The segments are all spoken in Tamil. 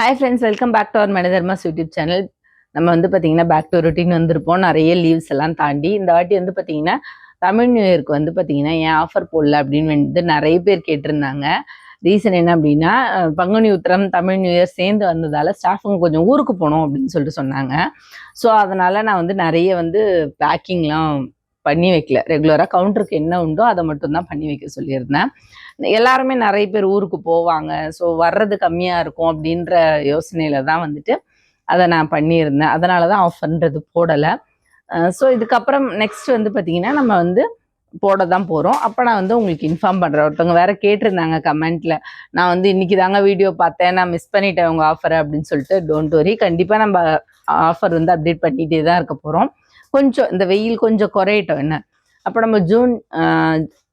Hi friends welcome back to our மனிதர்மாஸ் YouTube channel நம்ம வந்து பார்த்தீங்கன்னா பேக் டு ரொட்டீன் வந்திருப்போம். நிறைய லீவ்ஸ் எல்லாம் தாண்டி இந்த வாட்டி வந்து பார்த்தீங்கன்னா தமிழ் நியூ இயர்க்கு வந்து பார்த்தீங்கன்னா ஏன் ஆஃபர் போடல அப்படின்னு வந்து நிறைய பேர் கேட்டிருந்தாங்க. ரீசன் என்ன அப்படின்னா பங்குனி உத்திரம் தமிழ் நியூ இயர் சேர்ந்து வந்ததால் ஸ்டாஃபுங்க கொஞ்சம் ஊருக்கு போகணும் அப்படின்னு சொல்லிட்டு சொன்னாங்க. ஸோ அதனால் நான் வந்து நிறைய வந்து பேக்கிங்லாம் பண்ணி வைக்கல. ரெகுலராக கவுண்டருக்கு என்ன உண்டோ அதை மட்டும்தான் பண்ணி வைக்க சொல்லியிருந்தேன். எல்லாருமே நிறைய பேர் ஊருக்கு போவாங்க. ஸோ வர்றது கம்மியாக இருக்கும் அப்படின்ற யோசனையில தான் வந்துட்டு அதை நான் பண்ணியிருந்தேன். அதனால தான் ஆஃபர்ன்றது போடலை. ஸோ இதுக்கப்புறம் நெக்ஸ்ட் வந்து பார்த்தீங்கன்னா நம்ம வந்து போட தான் போகிறோம் அப்போ நான் வந்து உங்களுக்கு இன்ஃபார்ம் பண்ணுறேன் ஒருத்தவங்க வேற கேட்டிருந்தாங்க கமெண்ட்டில் நான் வந்து இன்னைக்கு தாங்க வீடியோ பார்த்தேன். நான் மிஸ் பண்ணிட்டேன் உங்கள் ஆஃபரை அப்படின்னு சொல்லிட்டு டோன்ட் வரி கண்டிப்பாக நம்ம ஆஃபர் வந்து அப்டேட் பண்ணிகிட்டே தான் இருக்க போகிறோம் கொஞ்சம் இந்த வெயில் கொஞ்சம் குறையட்டும் என்ன? அப்போ நம்ம ஜூன்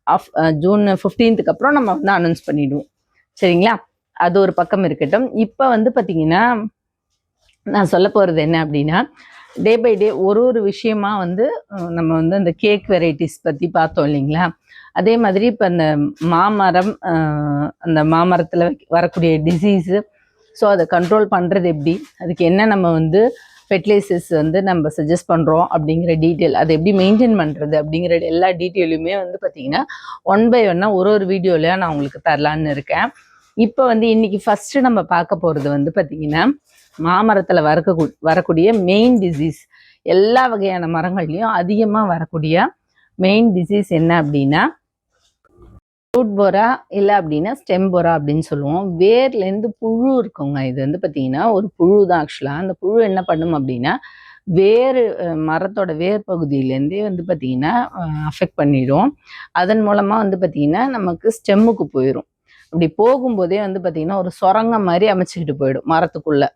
ஆஃப் ஜூன் ஃபிஃப்டீன்த்துக்கு அப்புறம் நம்ம வந்து அனௌன்ஸ் பண்ணிடுவோம். சரிங்களா? அது ஒரு பக்கம் இருக்கட்டும். இப்போ வந்து பார்த்தீங்கன்னா நான் சொல்ல போகிறது என்ன அப்படின்னா டே பை டே ஒரு ஒரு விஷயமா வந்து நம்ம வந்து அந்த கேக் வெரைட்டிஸ் பற்றி பார்த்தோம் இல்லைங்களா? அதே மாதிரி இப்போ அந்த மாமரம் அந்த மாமரத்தில் வரக்கூடிய டிசீஸு ஸோ அதை கண்ட்ரோல் பண்ணுறது எப்படி? அதுக்கு என்ன நம்ம வந்து ஃபெர்டிலைசர்ஸ் வந்து நம்ம சஜஸ்ட் பண்ணுறோம் அப்படிங்கிற டீட்டெயில் அதை எப்படி மெயின்டைன் பண்ணுறது அப்படிங்கிற எல்லா டீட்டெயிலுமே வந்து பார்த்திங்கன்னா ஒன் பை ஒன்னாக ஒரு ஒரு வீடியோலையா நான் உங்களுக்கு தரலான்னு இருக்கேன். இப்போ வந்து இன்னைக்கு ஃபஸ்ட்டு நம்ம பார்க்க போகிறது வந்து பார்த்திங்கன்னா மாமரத்தில் வரக்க வரக்கூடிய மெயின் டிசீஸ் எல்லா வகையான மரங்கள்லையும் அதிகமாக வரக்கூடிய மெயின் டிசீஸ் என்ன அப்படின்னா ரூட் போரா இல்லை அப்படின்னா ஸ்டெம் போரா அப்படின்னு சொல்லுவோம். வேர்லேருந்து புழு இருக்குங்க. இது வந்து பார்த்தீங்கன்னா ஒரு புழு தான் ஆக்சுவலாக அந்த புழு என்ன பண்ணும் அப்படின்னா வேறு மரத்தோட வேர் பகுதியிலேருந்தே வந்து பார்த்தீங்கன்னா அஃபெக்ட் பண்ணிடும். அதன் மூலமாக வந்து பார்த்தீங்கன்னா நமக்கு ஸ்டெம்முக்கு போயிடும் அப்படி போகும்போதே வந்து பார்த்தீங்கன்னா ஒரு சுரங்கம் மாதிரி அமைச்சிக்கிட்டு போயிடும் மரத்துக்குள்ளே.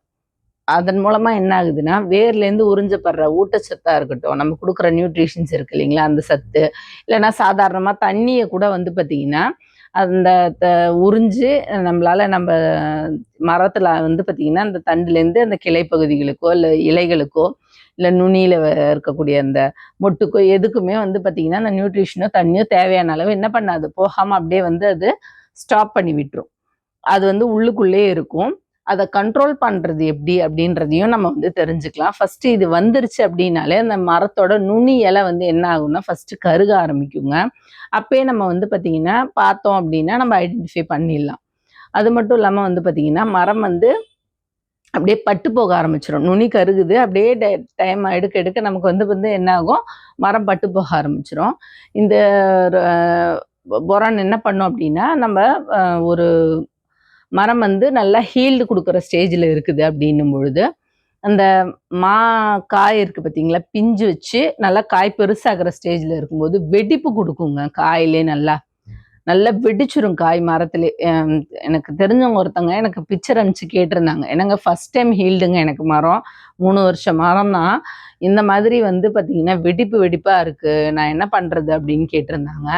அதன் மூலமாக என்ன ஆகுதுன்னா வேர்லேருந்து உறிஞ்சப்படுற ஊட்டச்சத்தாக இருக்கட்டும் நம்ம கொடுக்குற நியூட்ரிஷன்ஸ் இருக்கு இல்லைங்களா அந்த சத்து. இல்லைன்னா சாதாரணமாக தண்ணியை கூட வந்து பார்த்தீங்கன்னா அந்த த- உறிஞ்சு நம்மளால் நம்ம மரத்தில் வந்து பார்த்திங்கன்னா அந்த தண்டுலேருந்து அந்த கிளை பகுதிகளுக்கோ இல்லை இலைகளுக்கோ இல்லை நுனியில் இருக்கக்கூடிய அந்த மொட்டுக்கோ எதுக்குமே வந்து பார்த்தீங்கன்னா அந்த நியூட்ரிஷனோ தண்ணியோ தேவையான அளவு என்ன பண்ணாது. போகாமல் அப்படியே வந்து அது ஸ்டாப் பண்ணி விட்டுரும். அது வந்து உள்ளுக்குள்ளே இருக்கும். அதை கண்ட்ரோல் பண்ணுறது எப்படி அப்படின்றதையும் நம்ம வந்து தெரிஞ்சுக்கலாம். ஃபஸ்ட்டு இது வந்துருச்சு அப்படின்னாலே அந்த மரத்தோட நுனி இலை வந்து என்ன ஆகும்னா ஃபஸ்ட்டு கருக ஆரம்பிக்குங்க. அப்பயே நம்ம வந்து பார்த்திங்கன்னா பார்த்தோம் அப்படின்னா நம்ம ஐடென்டிஃபை பண்ணிடலாம். அது மட்டும் இல்லாமல் வந்து பார்த்தீங்கன்னா மரம் வந்து அப்படியே பட்டு போக ஆரம்பிச்சிடும் நுனி கருகுது அப்படியே டைம் எடுக்க எடுக்க நமக்கு வந்து வந்து என்ன ஆகும்? மரம் பட்டு போக ஆரம்பிச்சிடும் இந்த பொரான் என்ன பண்ணும் அப்படின்னா நம்ம ஒரு மரம் வந்து நல்லா ஹீல்டு கொடுக்குற ஸ்டேஜில் இருக்குது அப்படின்னும் பொழுது அந்த மா காய் இருக்குது பார்த்தீங்களா? பிஞ்சு வச்சு நல்லா காய் பெருசாகிற ஸ்டேஜில் இருக்கும்போது வெடிப்பு கொடுக்குங்க காயிலே நல்லா. நல்லா வெடிச்சிரும் காய் மரத்துல. எனக்கு தெரிஞ்சவங்க ஒருத்தங்க எனக்கு பிக்சர் அனுப்பிச்சு கேட்டிருந்தாங்க. என்னங்க ஃபர்ஸ்ட் டைம் ஹீல்டுங்க எனக்கு மரம். மூணு வருஷம் மரம் தான். இந்த மாதிரி வந்து பார்த்தீங்கன்னா வெடிப்பு வெடிப்பாக இருக்குது நான் என்ன பண்ணுறது அப்படின்னு கேட்டிருந்தாங்க.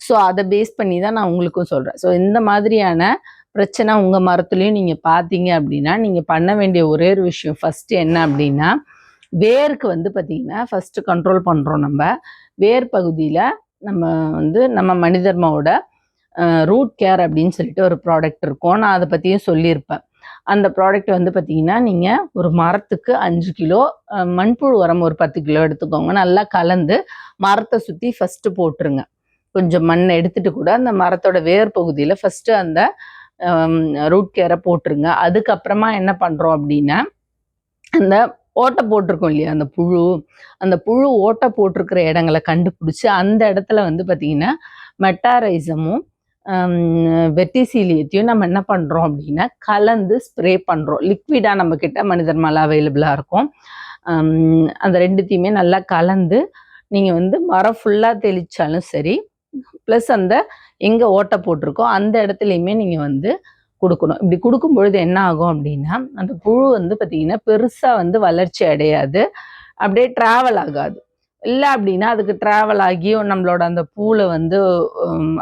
ஸோ அதை பேஸ் பண்ணி தான் நான் உங்களுக்கும் சொல்கிறேன் ஸோ இந்த மாதிரியான பிரச்சனை உங்கள் மரத்துலையும் நீங்கள் பார்த்தீங்க அப்படின்னா நீங்கள் பண்ண வேண்டிய ஒரே ஒரு விஷயம் ஃபஸ்ட்டு என்ன அப்படின்னா வேருக்கு வந்து பார்த்தீங்கன்னா ஃபஸ்ட்டு கண்ட்ரோல் பண்ணுறோம் நம்ம. வேர் பகுதியில் நம்ம வந்து நம்ம மனிதர்மாவோட ரூட் கேர் அப்படின்னு சொல்லிட்டு ஒரு ப்ராடக்ட் இருக்கும். நான் அதை பற்றியும் சொல்லியிருப்பேன். அந்த ப்ராடக்ட் வந்து பார்த்தீங்கன்னா நீங்கள் ஒரு மரத்துக்கு அஞ்சு கிலோ மண்புழு உரம் ஒரு பத்து கிலோ எடுத்துக்கோங்க. நல்லா கலந்து மரத்தை சுற்றி ஃபஸ்ட்டு போட்டுருங்க. கொஞ்சம் மண் எடுத்துட்டு கூட அந்த மரத்தோட வேர் பகுதியில் ஃபஸ்ட்டு அந்த ரூட் கேரை போட்டுருங்க. அதுக்கப்புறமா என்ன பண்ணுறோம் அப்படின்னா அந்த ஓட்டை போட்டிருக்கோம் இல்லையா? அந்த புழு அந்த புழு ஓட்டை போட்டிருக்கிற இடங்களை கண்டுபிடிச்சி அந்த இடத்துல வந்து பார்த்திங்கன்னா மெட்டாரைசமும் வெட்டிசீலியத்தையும் நம்ம என்ன பண்ணுறோம் அப்படின்னா கலந்து ஸ்ப்ரே பண்ணுறோம் லிக்விடாக நம்ம கிட்ட மனிதர் மலை அவைலபிளாக இருக்கும். அந்த ரெண்டுத்தையுமே நல்லா கலந்து நீங்கள் வந்து மரம் ஃபுல்லாக தெளிச்சாலும் சரி ப்ளஸ் அந்த எங்கே ஓட்டை போட்டிருக்கோ அந்த இடத்துலையுமே நீங்கள் வந்து கொடுக்கணும். இப்படி கொடுக்கும் பொழுது என்ன ஆகும் அப்படின்னா அந்த புழு வந்து பார்த்தீங்கன்னா பெருசாக வந்து வளர்ச்சி அடையாது. அப்படியே ட்ராவல் ஆகாது. இல்லை அப்படின்னா அதுக்கு ட்ராவல் ஆகியும் நம்மளோட அந்த பூவில் வந்து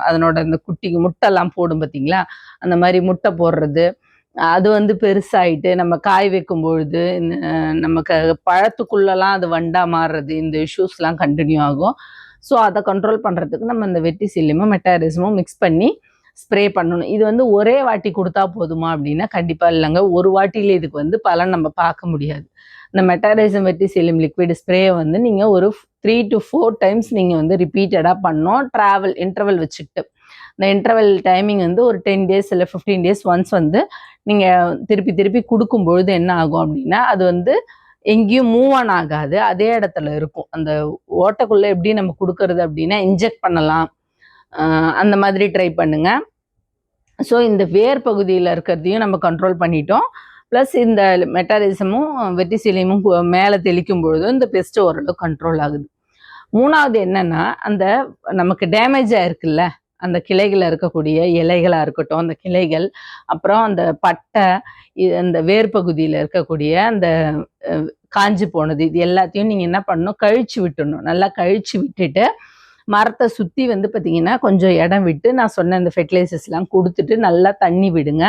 அதனோட அந்த குட்டி முட்டைலாம் போடும் பார்த்தீங்களா அந்த மாதிரி முட்டை போடுறது. அது வந்து பெருசாகிட்டு நம்ம காய் வைக்கும் பொழுது நமக்கு பழத்துக்குள்ளெல்லாம் அது வண்டா மாறுறது. இந்த இஷ்யூஸ்லாம் கண்டினியூ ஆகும். ஸோ அதை கண்ட்ரோல் பண்ணுறதுக்கு நம்ம இந்த வெட்டி சில்லியமும் மெட்டாரிசமும் மிக்ஸ் பண்ணி ஸ்ப்ரே பண்ணணும். இது வந்து ஒரே வாட்டி கொடுத்தா போதுமா அப்படின்னா கண்டிப்பாக இல்லைங்க. ஒரு வாட்டியில் இதுக்கு வந்து பலன் நம்ம பார்க்க முடியாது. இந்த மெட்டாரைசம் வெட்டிசிலியம் லிக்விட் ஸ்ப்ரேயை வந்து நீங்கள் ஒரு த்ரீ டு ஃபோர் டைம்ஸ் நீங்கள் வந்து ரிப்பீட்டடாக பண்ணோம் ட்ராவல் இன்டர்வல் வச்சுக்கிட்டு. இந்த இன்டர்வல் டைமிங் வந்து ஒரு டென் டேஸ் இல்லை ஃபிஃப்டீன் டேஸ் ஒன்ஸ் வந்து நீங்கள் திருப்பி திருப்பி கொடுக்கும் பொழுது என்ன ஆகும் அப்படின்னா அது வந்து எங்கேயும் மூவ் ஆன் ஆகாது. அதே இடத்துல இருக்கும். அந்த ஓட்டைக்குள்ளே எப்படி நம்ம கொடுக்கறது அப்படின்னா இன்ஜெக்ட் பண்ணலாம். அந்த மாதிரி ட்ரை பண்ணுங்க. ஸோ இந்த வேர் பகுதியில் இருக்கிறதையும் நம்ம கண்ட்ரோல் பண்ணிட்டோம். ப்ளஸ் இந்த மெட்டாரிசமும் வெட்டிசிலியமும் மேலே தெளிக்கும் பொழுதும் இந்த பெஸ்ட் ஓரளவு கண்ட்ரோல் ஆகுது. மூணாவது என்னன்னா அந்த நமக்கு டேமேஜ் ஆயிருக்குல்ல அந்த கிளைகளில் இருக்கக்கூடிய இலைகளாக இருக்கட்டும் அந்த கிளைகள் அப்புறம் அந்த பட்டை அந்த வேர் பகுதியில் இருக்கக்கூடிய அந்த காஞ்சி போனது இது எல்லாத்தையும் நீங்கள் என்ன பண்ணணும் கழிச்சு விட்டுடணும் நல்லா கழிச்சு விட்டுட்டு மரத்தை சுற்றி வந்து பார்த்தீங்கன்னா கொஞ்சம் இடம் விட்டு நான் சொன்ன இந்த ஃபெர்டிலைசர்ஸ்லாம் கொடுத்துட்டு நல்லா தண்ணி விடுங்க.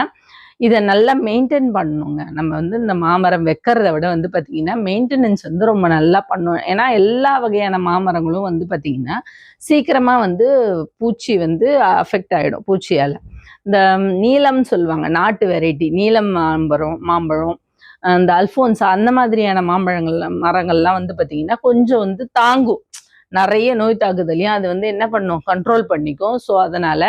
இதை நல்லா மெயின்டைன் பண்ணணுங்க. நம்ம வந்து இந்த மாமரம் வைக்கிறத விட வந்து பார்த்தீங்கன்னா மெயின்டெனன்ஸ் வந்து ரொம்ப நல்லா பண்ணணும். ஏன்னா எல்லா வகையான மாமரங்களும் வந்து பார்த்தீங்கன்னா சீக்கிரமாக வந்து பூச்சி வந்து அஃபெக்ட் ஆகிடும் பூச்சியால். இந்த நீளம்னு சொல்லுவாங்க நாட்டு வெரைட்டி நீலம் மாம்பழம் மாம்பழம் அந்த அல்ஃபோன்ஸா அந்த மாதிரியான மாம்பழங்கள் மரங்கள்லாம் வந்து பார்த்தீங்கன்னா கொஞ்சம் வந்து தாங்கும். நிறைய நோய் தாக்குதலையும் அது வந்து என்ன பண்ணும் கண்ட்ரோல் பண்ணிக்கும். ஸோ அதனால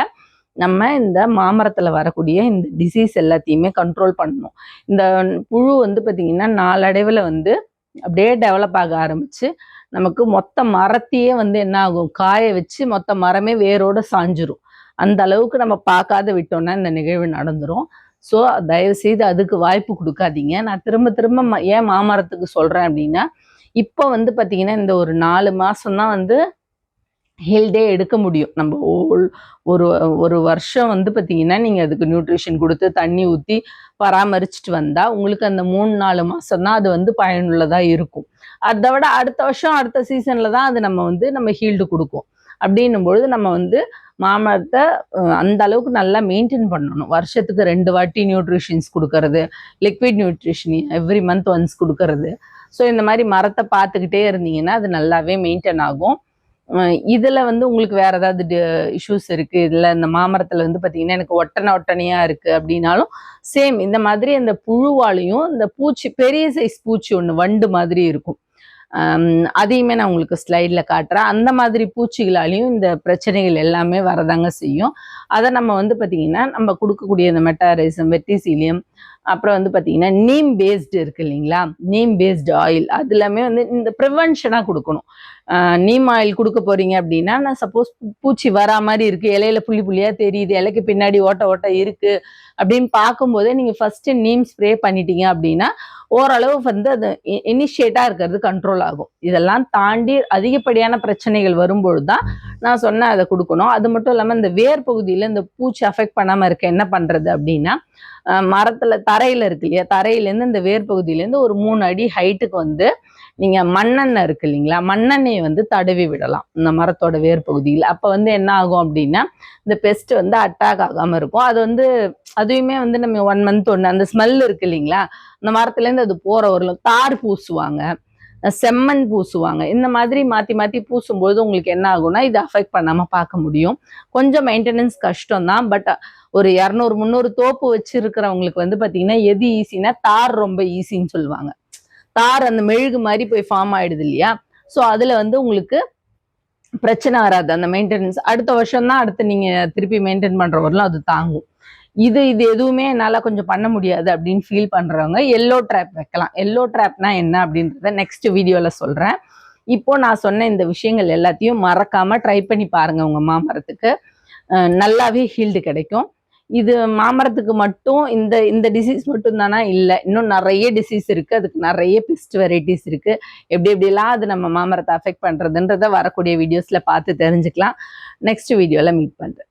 நம்ம இந்த மாமரத்தில் வரக்கூடிய இந்த டிசீஸ் எல்லாத்தையுமே கண்ட்ரோல் பண்ணணும். இந்த புழு வந்து பார்த்திங்கன்னா நாளடைவில் வந்து அப்படியே டெவலப் ஆக ஆரம்பித்து நமக்கு மொத்த மரத்தையே வந்து என்ன ஆகும் காய வச்சு மொத்த மரமே வேரோடு சாஞ்சிரும். அந்த அளவுக்கு நம்ம பார்க்காத விட்டோம்னா இந்த நிகழ்வு நடந்துடும் ஸோ தயவு செய்து அதுக்கு வாய்ப்பு கொடுக்காதீங்க. நான் திரும்ப திரும்ப ம- ஏன் மாமரத்துக்கு சொல்கிறேன் அப்படின்னா இப்போ வந்து பார்த்திங்கன்னா இந்த ஒரு நாலு மாதம் தான் வந்து ஹெல்டே எடுக்க முடியும். நம்ம ஓல் ஒரு ஒரு வருஷம் வந்து பார்த்தீங்கன்னா நீங்கள் அதுக்கு நியூட்ரிஷன் கொடுத்து தண்ணி ஊற்றி பராமரிச்சுட்டு வந்தால் உங்களுக்கு அந்த மூணு நாலு மாதம் தான் அது வந்து பயனுள்ளதாக இருக்கும். அதை விட அடுத்த வருஷம் அடுத்த சீசனில் தான் அது நம்ம வந்து நம்ம ஹீல்டு கொடுக்கும். அப்படின்னும் பொழுது நம்ம வந்து மாமரத்தை அந்த அளவுக்கு நல்லா மெயின்டைன் பண்ணணும். வருஷத்துக்கு ரெண்டு வாட்டி நியூட்ரிஷன்ஸ் கொடுக்கறது liquid nutrition every month once கொடுக்கறது. ஸோ இந்த மாதிரி மரத்தை பார்த்துக்கிட்டே இருந்தீங்கன்னா அது நல்லாவே மெயின்டைன் ஆகும். இதில் வந்து உங்களுக்கு வேறு ஏதாவது இஷ்யூஸ் இருக்குது இதில் இந்த மாமரத்தில் வந்து பார்த்திங்கன்னா எனக்கு ஒட்டனை ஒட்டனையாக இருக்குது அப்படின்னாலும் சேம் இந்த மாதிரி அந்த புழுவாலையும் இந்த பூச்சி பெரிய சைஸ் பூச்சி ஒன்று வண்டு மாதிரி இருக்கும். அதையுமே நான் உங்களுக்கு ஸ்லைடில் காட்டுறேன். அந்த மாதிரி பூச்சிகளாலையும் இந்த பிரச்சனைகள் எல்லாமே வரதாங்க செய்யும். அதை நம்ம வந்து பார்த்திங்கன்னா நம்ம கொடுக்கக்கூடிய இந்த மெட்டாரிசம் வெட்டிசீலியம் அப்புறம் வந்து பார்த்தீங்கன்னா நீம் பேஸ்டு இருக்கு இல்லைங்களா? நீம் பேஸ்டு ஆயில் அது எல்லாமே வந்து இந்த ப்ரிவென்ஷனாக கொடுக்கணும். நீம் ஆயில் கொடுக்க போறீங்க அப்படின்னா நான் சப்போஸ் பூச்சி வரா மாதிரி இருக்கு இலையில புள்ளி புள்ளியா தெரியுது இலைக்கு பின்னாடி ஓட்ட ஓட்ட இருக்கு அப்படின்னு பார்க்கும்போதே நீங்க ஃபர்ஸ்ட் நீம் ஸ்ப்ரே பண்ணிட்டீங்க அப்படின்னா ஓரளவு வந்து அது இனிஷியேட்டா இருக்கிறது கண்ட்ரோல் ஆகும். இதெல்லாம் தாண்டி அதிகப்படியான பிரச்சனைகள் வரும்பொழுது தான் நான் சொன்ன அதை கொடுக்கணும். அது மட்டும் இல்லாமல் இந்த வேர் பகுதியில் இந்த பூச்சி அஃபெக்ட் பண்ணாமல் இருக்க என்ன பண்ணுறது அப்படின்னா மரத்தில் தரையில் இருக்கு இல்லையா? தரையிலேருந்து இந்த வேர் பகுதியிலேருந்து ஒரு மூணு அடி ஹைட்டுக்கு வந்து நீங்கள் மண்ணெண்ணெய் இருக்கு இல்லைங்களா? மண்ணெண்ணெயை வந்து தடவி விடலாம். இந்த மரத்தோட வேர் பகுதியில். அப்போ வந்து என்ன ஆகும் அப்படின்னா இந்த பெஸ்ட் வந்து அட்டாக் ஆகாமல் இருக்கும். அது வந்து அதுவுமே வந்து நம்ம ஒன் மந்த் ஒன்று அந்த ஸ்மெல் இருக்கு இல்லைங்களா? அந்த மரத்துலேருந்து அது போகிற ஒரு தார் பூசுவாங்க. செம்மண் பூசுவாங்க. இந்த மாதிரி மாற்றி மாற்றி பூசும்போது உங்களுக்கு என்ன ஆகும்னா இது அஃபெக்ட் பண்ணாமல் பார்க்க முடியும். கொஞ்சம் மெயின்டெனன்ஸ் கஷ்டம் தான் பட் ஒரு இரநூறு முந்நூறு தோப்பு வச்சிருக்கிறவங்களுக்கு வந்து பார்த்தீங்கன்னா எது ஈஸினா தார் ரொம்ப ஈஸின்னு சொல்லுவாங்க. தார் அந்த மெழுகு மாதிரி போய் ஃபார்ம் ஆயிடுது இல்லையா? ஸோ அதில் வந்து உங்களுக்கு பிரச்சனை வராது. அந்த மெயின்டெனன்ஸ் அடுத்த வருஷம் தான் அடுத்து நீங்கள் திருப்பி மெயின்டைன் பண்ணுற வரலாம் அது தாங்கும். இது இது எதுவுமே என்னால் கொஞ்சம் பண்ண முடியாது அப்படின்னு ஃபீல் பண்ணுறவங்க எல்லோ ட்ராப் வைக்கலாம். எல்லோ ட்ராப்னா என்ன அப்படின்றத நெக்ஸ்ட் வீடியோவில் சொல்கிறேன் இப்போ நான் சொன்ன இந்த விஷயங்கள் எல்லாத்தையும் மறக்காமல் ட்ரை பண்ணி பாருங்கள் உங்கள் மாமரத்துக்கு. நல்லாவே ஹீல்டு கிடைக்கும். இது மாமரத்துக்கு மட்டும் இந்த இந்த டிசீஸ் மட்டும் தானா இல்லை. இன்னும் நிறைய டிசீஸ் இருக்குது அதுக்கு நிறைய பெஸ்ட் வெரைட்டிஸ் இருக்குது எப்படி எப்படிலாம் அது நம்ம மாமரத்தை அஃபெக்ட் பண்ணுறதுன்றத வரக்கூடிய வீடியோஸில் பார்த்து தெரிஞ்சுக்கலாம். நெக்ஸ்ட் வீடியோவில் மீட் பண்ணுறேன்